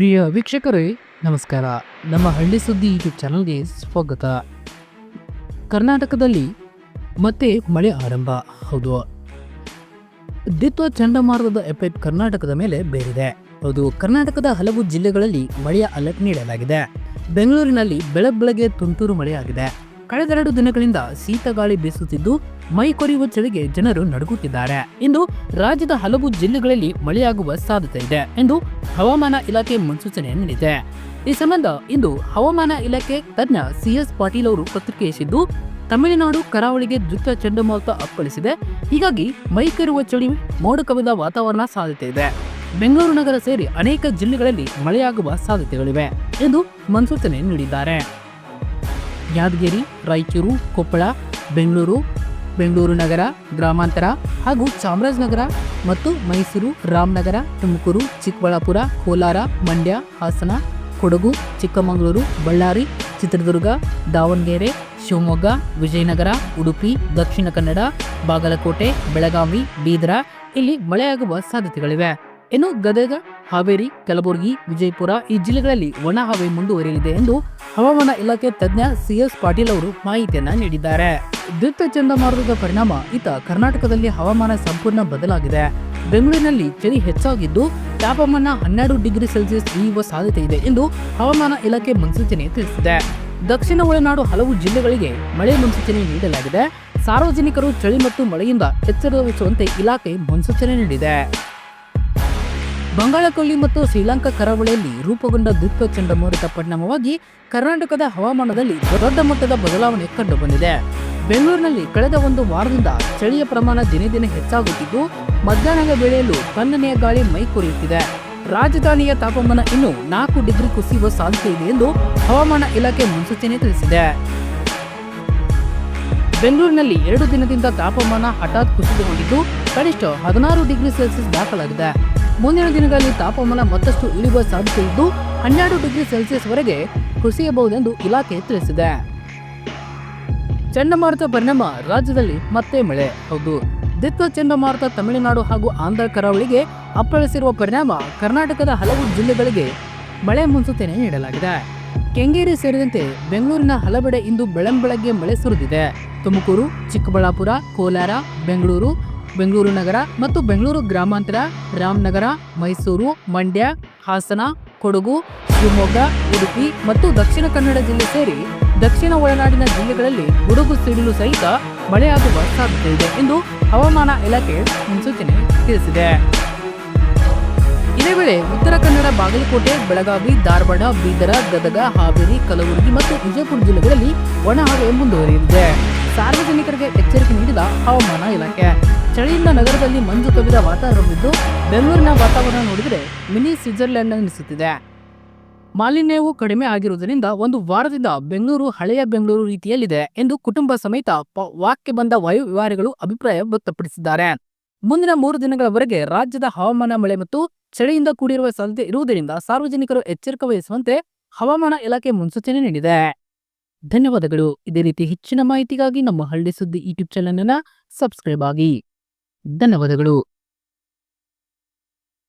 ಪ್ರಿಯ ವೀಕ್ಷಕರೇ, ನಮಸ್ಕಾರ. ನಮ್ಮ ಹಳ್ಳಿ ಸುದ್ದಿ ಯೂಟ್ಯೂಬ್ ಚಾನಲ್ಗೆ ಸ್ವಾಗತ. ಕರ್ನಾಟಕದಲ್ಲಿ ಮತ್ತೆ ಮಳೆ ಆರಂಭ. ಹೌದು. ದಿತ್ವ ಚಂಡಮಾರುತದ ಎಫೆಕ್ಟ್ ಕರ್ನಾಟಕದ ಮೇಲೆ ಬೇರಿದೆ. ಹೌದು, ಕರ್ನಾಟಕದ ಹಲವು ಜಿಲ್ಲೆಗಳಲ್ಲಿ ಮಳೆಯ ಅಲರ್ಟ್ ನೀಡಲಾಗಿದೆ. ಬೆಂಗಳೂರಿನಲ್ಲಿ ಬೆಳಗ್ ಬೆಳಗ್ಗೆ ತುಂತುರು ಮಳೆಯಾಗಿದೆ. ಕಳೆದೆರಡು ದಿನಗಳಿಂದ ಶೀತಗಾಳಿ ಬೀಸುತ್ತಿದ್ದು, ಮೈ ಕೊರೆಯುವ ಚಳಿಗೆ ಜನರು ನಡುಗುತ್ತಿದ್ದಾರೆ. ಇಂದು ರಾಜ್ಯದ ಹಲವು ಜಿಲ್ಲೆಗಳಲ್ಲಿ ಮಳೆಯಾಗುವ ಸಾಧ್ಯತೆ ಇದೆ ಎಂದು ಹವಾಮಾನ ಇಲಾಖೆ ಮುನ್ಸೂಚನೆ ನೀಡಿದೆ. ಈ ಸಂಬಂಧ ಇಂದು ಹವಾಮಾನ ಇಲಾಖೆ ತಜ್ಞ ಸಿಎಸ್ ಪಾಟೀಲ್ ಅವರು ಪ್ರತಿಕ್ರಿಯಿಸಿದ್ದು ತಮಿಳುನಾಡು ಕರಾವಳಿಗೆ ದ್ವಿತ ಚಂಡಮಾರುತ ಅಪ್ಪಳಿಸಿದೆ. ಹೀಗಾಗಿ ಮೈಕೇರುವ ಚಳಿ ಮೋಡ ಕವಿದ ವಾತಾವರಣ ಸಾಧ್ಯತೆ ಇದೆ. ಬೆಂಗಳೂರು ನಗರ ಸೇರಿ ಅನೇಕ ಜಿಲ್ಲೆಗಳಲ್ಲಿ ಮಳೆಯಾಗುವ ಸಾಧ್ಯತೆಗಳಿವೆ ಎಂದು ಮುನ್ಸೂಚನೆ ನೀಡಿದ್ದಾರೆ. ಯಾದಗಿರಿ, ರಾಯಚೂರು, ಕೊಪ್ಪಳ, ಬೆಂಗಳೂರು ಬೆಂಗಳೂರು ನಗರ, ಗ್ರಾಮಾಂತರ ಹಾಗೂ ಚಾಮರಾಜನಗರ ಮತ್ತು ಮೈಸೂರು, ರಾಮನಗರ, ತುಮಕೂರು, ಚಿಕ್ಕಬಳ್ಳಾಪುರ, ಕೋಲಾರ, ಮಂಡ್ಯ, ಹಾಸನ, ಕೊಡಗು, ಚಿಕ್ಕಮಗಳೂರು, ಬಳ್ಳಾರಿ, ಚಿತ್ರದುರ್ಗ, ದಾವಣಗೆರೆ, ಶಿವಮೊಗ್ಗ, ವಿಜಯನಗರ, ಉಡುಪಿ, ದಕ್ಷಿಣ ಕನ್ನಡ, ಬಾಗಲಕೋಟೆ, ಬೆಳಗಾವಿ, ಬೀದರ ಇಲ್ಲಿ ಮಳೆಯಾಗುವ ಸಾಧ್ಯತೆಗಳಿವೆ. ಇನ್ನು ಗದಗ, ಹಾವೇರಿ, ಕಲಬುರಗಿ, ವಿಜಯಪುರ ಈ ಜಿಲ್ಲೆಗಳಲ್ಲಿ ಒಣ ಹವೆ ಮುಂದುವರಿಯಲಿದೆ ಎಂದು ಹವಾಮಾನ ಇಲಾಖೆ ತಜ್ಞ ಸಿ ಎಸ್ ಪಾಟೀಲ್ ಅವರು ಮಾಹಿತಿಯನ್ನ ನೀಡಿದ್ದಾರೆ. ದ್ವಿತೀಯ ಚಂಡಮಾರುತದ ಪರಿಣಾಮ ಇತ ಕರ್ನಾಟಕದಲ್ಲಿ ಹವಾಮಾನ ಸಂಪೂರ್ಣ ಬದಲಾಗಿದೆ. ಬೆಂಗಳೂರಿನಲ್ಲಿ ಚಳಿ ಹೆಚ್ಚಾಗಿದ್ದು, ತಾಪಮಾನ ಹನ್ನೆರಡು ಡಿಗ್ರಿ ಸೆಲ್ಸಿಯಸ್ ಇಳಿಯುವ ಸಾಧ್ಯತೆ ಇದೆ ಎಂದು ಹವಾಮಾನ ಇಲಾಖೆ ಮುನ್ಸೂಚನೆ ತಿಳಿಸಿದೆ. ದಕ್ಷಿಣ ಒಳನಾಡು ಹಲವು ಜಿಲ್ಲೆಗಳಿಗೆ ಮಳೆ ಮುನ್ಸೂಚನೆ ನೀಡಲಾಗಿದೆ. ಸಾರ್ವಜನಿಕರು ಚಳಿ ಮತ್ತು ಮಳೆಯಿಂದ ಎಚ್ಚರ ವಹಿಸುವಂತೆ ಇಲಾಖೆ ಮುನ್ಸೂಚನೆ ನೀಡಿದೆ. ಬಂಗಾಳಕೊಲ್ಲಿ ಮತ್ತು ಶ್ರೀಲಂಕಾ ಕರಾವಳಿಯಲ್ಲಿ ರೂಪುಗೊಂಡ ದ್ವಿತ್ವ ಚಂಡಮಾರುತ ಪರಿಣಾಮವಾಗಿ ಕರ್ನಾಟಕದ ಹವಾಮಾನದಲ್ಲಿ ದೊಡ್ಡ ಮಟ್ಟದ ಬದಲಾವಣೆ ಕಂಡುಬಂದಿದೆ. ಬೆಂಗಳೂರಿನಲ್ಲಿ ಕಳೆದ ಒಂದು ವಾರದಿಂದ ಚಳಿಯ ಪ್ರಮಾಣ ದಿನೇ ದಿನೇ ಹೆಚ್ಚಾಗುತ್ತಿದ್ದು, ಮಧ್ಯಾಹ್ನದ ವೇಳೆಯಲ್ಲೂ ತಣ್ಣನೆಯ ಗಾಳಿ ಮೈ ಕೊರೆಯುತ್ತಿದೆ. ರಾಜಧಾನಿಯ ತಾಪಮಾನ ಇನ್ನು ನಾಲ್ಕು ಡಿಗ್ರಿ ಕುಸಿಯುವ ಸಾಧ್ಯತೆ ಇದೆ ಎಂದು ಹವಾಮಾನ ಇಲಾಖೆ ಮುನ್ಸೂಚನೆ ತಿಳಿಸಿದೆ. ಬೆಂಗಳೂರಿನಲ್ಲಿ ಎರಡು ದಿನದಿಂದ ತಾಪಮಾನ ಹಠಾತ್ ಕುಸಿತಗೊಂಡಿದ್ದು ಕನಿಷ್ಠ ಹದಿನಾರು ಡಿಗ್ರಿ ಸೆಲ್ಸಿಯಸ್ ದಾಖಲಾಗಿದೆ. ಮುಂದಿನ ದಿನಗಳಲ್ಲಿ ತಾಪಮಾನ ಮತ್ತಷ್ಟು ಇಳಿಯುವ ಸಾಧ್ಯತೆ ಇದ್ದು, ಹನ್ನೆರಡು ಡಿಗ್ರಿ ಸೆಲ್ಸಿಯಸ್ ವರೆಗೆ ಕುಸಿಯಬಹುದೆಂದು ಇಲಾಖೆ ತಿಳಿಸಿದೆ. ಚಂಡಮಾರುತ ಪರಿಣಾಮ ರಾಜ್ಯದಲ್ಲಿ ಮತ್ತೆ ಮಳೆ. ಹೌದು, ದಿತ್ವ ಚಂಡಮಾರುತ ತಮಿಳುನಾಡು ಹಾಗೂ ಆಂಧ್ರ ಕರಾವಳಿಗೆ ಅಪ್ಪಳಿಸಿರುವ ಪರಿಣಾಮ ಕರ್ನಾಟಕದ ಹಲವು ಜಿಲ್ಲೆಗಳಿಗೆ ಮಳೆ ಮುನ್ಸೂಚನೆ ನೀಡಲಾಗಿದೆ. ಕೆಂಗೇರಿ ಸೇರಿದಂತೆ ಬೆಂಗಳೂರಿನ ಹಲವೆಡೆ ಇಂದು ಬೆಳಂಬೆಳಗ್ಗೆ ಮಳೆ ಸುರಿದಿದೆ. ತುಮಕೂರು, ಚಿಕ್ಕಬಳ್ಳಾಪುರ, ಕೋಲಾರ, ಬೆಂಗಳೂರು ಬೆಂಗಳೂರು ನಗರ ಮತ್ತು ಬೆಂಗಳೂರು ಗ್ರಾಮಾಂತರ, ರಾಮನಗರ, ಮೈಸೂರು, ಮಂಡ್ಯ, ಹಾಸನ, ಕೊಡಗು, ಶಿವಮೊಗ್ಗ, ಉಡುಪಿ ಮತ್ತು ದಕ್ಷಿಣ ಕನ್ನಡ ಜಿಲ್ಲೆ ಸೇರಿ ದಕ್ಷಿಣ ಒಳನಾಡಿನ ಜಿಲ್ಲೆಗಳಲ್ಲಿ ಗುಡುಗು ಸಿಡಿಲು ಸಹಿತ ಮಳೆಯಾಗುವ ಸಾಧ್ಯತೆ ಇದೆ ಎಂದು ಹವಾಮಾನ ಇಲಾಖೆ ಮುನ್ಸೂಚನೆ ತಿಳಿಸಿದೆ. ಇದೇ ವೇಳೆ ಉತ್ತರ ಕನ್ನಡ ಬಾಗಲಕೋಟೆ, ಬೆಳಗಾವಿ, ಧಾರವಾಡ, ಬೀದರ, ಗದಗ, ಹಾವೇರಿ, ಕಲಬುರಗಿ ಮತ್ತು ವಿಜಯಪುರ ಜಿಲ್ಲೆಗಳಲ್ಲಿ ಒಣಹವೆ ಮುಂದುವರಿಯಲಿದೆ. ಸಾರ್ವಜನಿಕರಿಗೆ ಎಚ್ಚರಿಕೆ ನೀಡಿದ ಹವಾಮಾನ ಇಲಾಖೆ. ಚಳಿಯಿಂದ ನಗರದಲ್ಲಿ ಮಂಜು ಕವಿದ ವಾತಾವರಣವಿದ್ದು, ಬೆಂಗಳೂರಿನ ವಾತಾವರಣ ನೋಡಿದರೆ ಮಿನಿ ಸ್ವಿಟ್ಜರ್ಲೆಂಡ್ ಅನಿಸುತ್ತಿದೆ ಮಾಲಿನ್ಯವು ಕಡಿಮೆ ಆಗಿರುವುದರಿಂದ ಒಂದು ವಾರದಿಂದ ಬೆಂಗಳೂರು ಹಳೆಯ ಬೆಂಗಳೂರು ರೀತಿಯಲ್ಲಿದೆ ಎಂದು ಕುಟುಂಬ ಸಮೇತ ವಾಕ್ಯ ಬಂದ ವಾಯು ವಿಹಾರಿಗಳು ಅಭಿಪ್ರಾಯ ವ್ಯಕ್ತಪಡಿಸಿದ್ದಾರೆ. ಮುಂದಿನ ಮೂರು ದಿನಗಳವರೆಗೆ ರಾಜ್ಯದ ಹವಾಮಾನ ಮಳೆ ಮತ್ತು ಚಳಿಯಿಂದ ಕೂಡಿರುವ ಸಾಧ್ಯತೆ ಇರುವುದರಿಂದ ಸಾರ್ವಜನಿಕರು ಎಚ್ಚರಿಕೆ ವಹಿಸುವಂತೆ ಹವಾಮಾನ ಇಲಾಖೆ ಮುನ್ಸೂಚನೆ ನೀಡಿದೆ. ಧನ್ಯವಾದಗಳು. ಇದೇ ರೀತಿ ಹೆಚ್ಚಿನ ಮಾಹಿತಿಗಾಗಿ ನಮ್ಮ ಹಳ್ಳಿ ಸುದ್ದಿ ಯೂಟ್ಯೂಬ್ ಚಾನೆಲ್ ಅನ್ನ ಸಬ್ಸ್ಕ್ರೈಬ್ ಆಗಿ. ಧನ್ಯವಾದಗಳು.